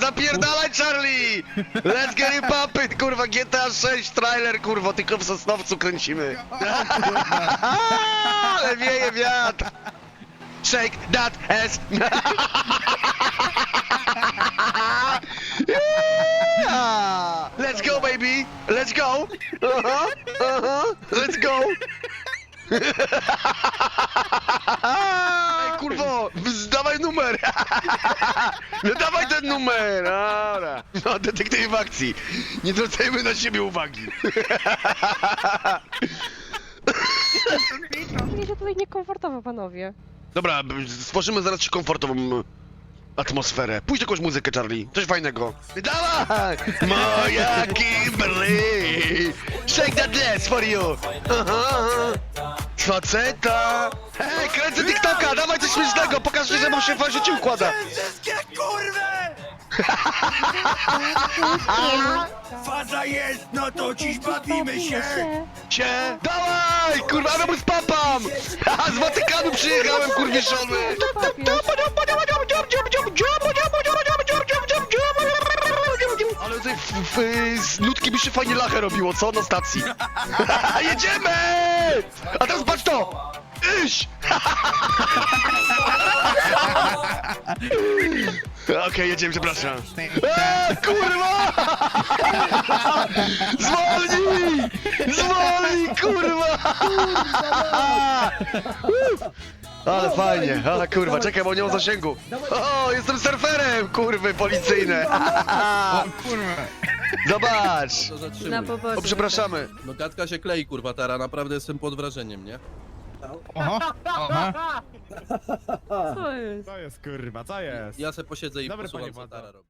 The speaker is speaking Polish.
Zapierdalaj Charlie! Let's get it poppin', kurwa, GTA 6 trailer, kurwa, tylko w Sosnowcu kręcimy. Ale wieje wiatr! Shake that ass! Yeah! Let's go, baby! Let's go! Uh-huh, uh-huh, let's go! Kurwo, zdawaj numer! No dawaj ten numer! Dobra. No, detektyw w akcji. Nie zwracajmy na siebie uwagi. Mi się tutaj niekomfortowo, panowie. Dobra, stworzymy zaraz ci komfortową atmosferę. Pójdź jakąś muzykę, Charlie. Coś fajnego. Dawaj! Moja Kimberly! Shake that dance for you! Aha. Faceta! Hej, kręcę TikToka! Dawaj coś śmiesznego! Pokaż, że mu się w życiu układa! Wszystkie kurwy! Faza jest, no to dziś bawimy się! Cie! Dawaj! Kurwa, no mu spapam! Haha, z Watykanu przyjechałem, kurwiszony! Ale tutaj w, w, z nutki by się fajnie lachę robiło, co? Na stacji. Jedziemy! A teraz patrz to! Iść! Okej, jedziemy, przepraszam. Eee, kurwa! Zwolnij! Zwolnij, kurwa! Ale fajnie, ale kurwa, czekaj, bo nie mam zasięgu. O, jestem surferem, kurwy policyjne. O kurwa. Zobacz. To Na. O, przepraszamy. No gadka się klei, kurwa, Tara, naprawdę jestem pod wrażeniem, nie? Oho, oho. Co jest? Co jest kurwa, co jest? Ja se posiedzę i Dobry, posłucham, panie co. Tara robi.